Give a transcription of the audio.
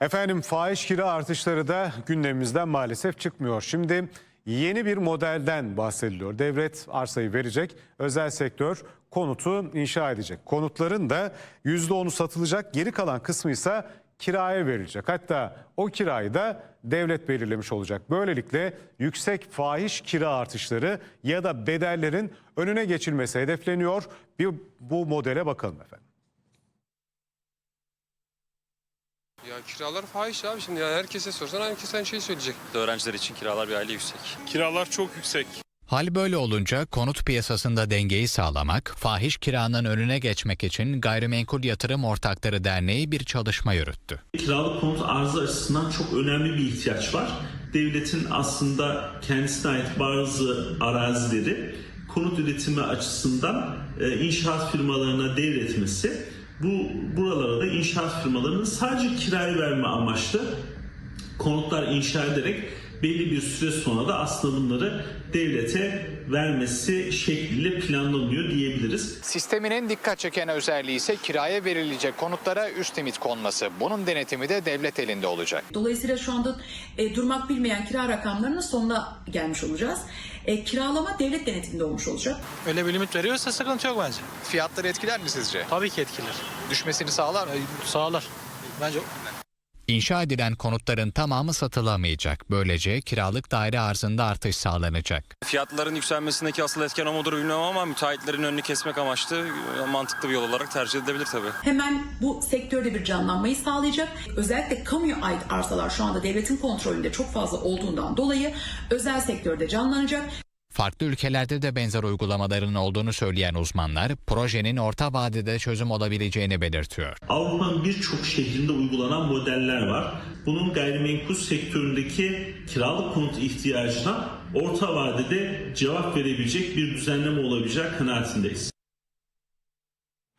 Efendim fahiş kira artışları da gündemimizden maalesef çıkmıyor. Şimdi yeni bir modelden bahsediliyor. Devlet arsayı verecek, özel sektör konutu inşa edecek. Konutların da %10'u satılacak, geri kalan kısmı ise kiraya verilecek. Hatta o kirayı da devlet belirlemiş olacak. Böylelikle yüksek fahiş kira artışları ya da bedellerin önüne geçilmesi hedefleniyor. Bir bu modele bakalım efendim. Ya kiralar fahiş abi şimdi ya herkese sorsan herkes aynı şeyi söyleyecek. Öğrenciler için kiralar bir aile yüksek. Kiralar çok yüksek. Hal böyle olunca konut piyasasında dengeyi sağlamak, fahiş kiranın önüne geçmek için Gayrimenkul Yatırım Ortakları Derneği bir çalışma yürüttü. Kiralık konut arzı açısından çok önemli bir ihtiyaç var. Devletin aslında kendisine ait bazı arazileri konut üretimi açısından e, inşaat firmalarına devretmesi, bu buralara da inşaat firmalarının sadece kiraya verme amaçlı konutlar inşa ederek belli bir süre sonra da aslında bunları devlete vermesi şekliyle planlanıyor diyebiliriz. Sistemin en dikkat çeken özelliği ise kiraya verilecek konutlara üst limit konması. Bunun denetimi de devlet elinde olacak. Dolayısıyla şu anda e, durmak bilmeyen kira rakamlarının sonuna gelmiş olacağız. E, kiralama devlet denetiminde olmuş olacak. Öyle bir limit veriyorsa sıkıntı yok bence. Fiyatları etkiler mi sizce? Tabii ki etkiler. Düşmesini sağlar mı? Sağlar. Bence İnşa edilen konutların tamamı satılamayacak. Böylece kiralık daire arzında artış sağlanacak. Fiyatların yükselmesindeki asıl etken o mudur bilmiyorum ama müteahhitlerin önünü kesmek amaçlı e, mantıklı bir yol olarak tercih edilebilir tabii. Hemen bu sektörde bir canlanmayı sağlayacak. Özellikle kamuya ait arsalar şu anda devletin kontrolünde çok fazla olduğundan dolayı özel sektörde canlanacak. Farklı ülkelerde de benzer uygulamaların olduğunu söyleyen uzmanlar, projenin orta vadede çözüm olabileceğini belirtiyor. Avrupa'nın birçok şehrinde uygulanan modeller var. Bunun gayrimenkul sektöründeki kiralık konut ihtiyacına orta vadede cevap verebilecek bir düzenleme olabilecek kanaatindeyiz.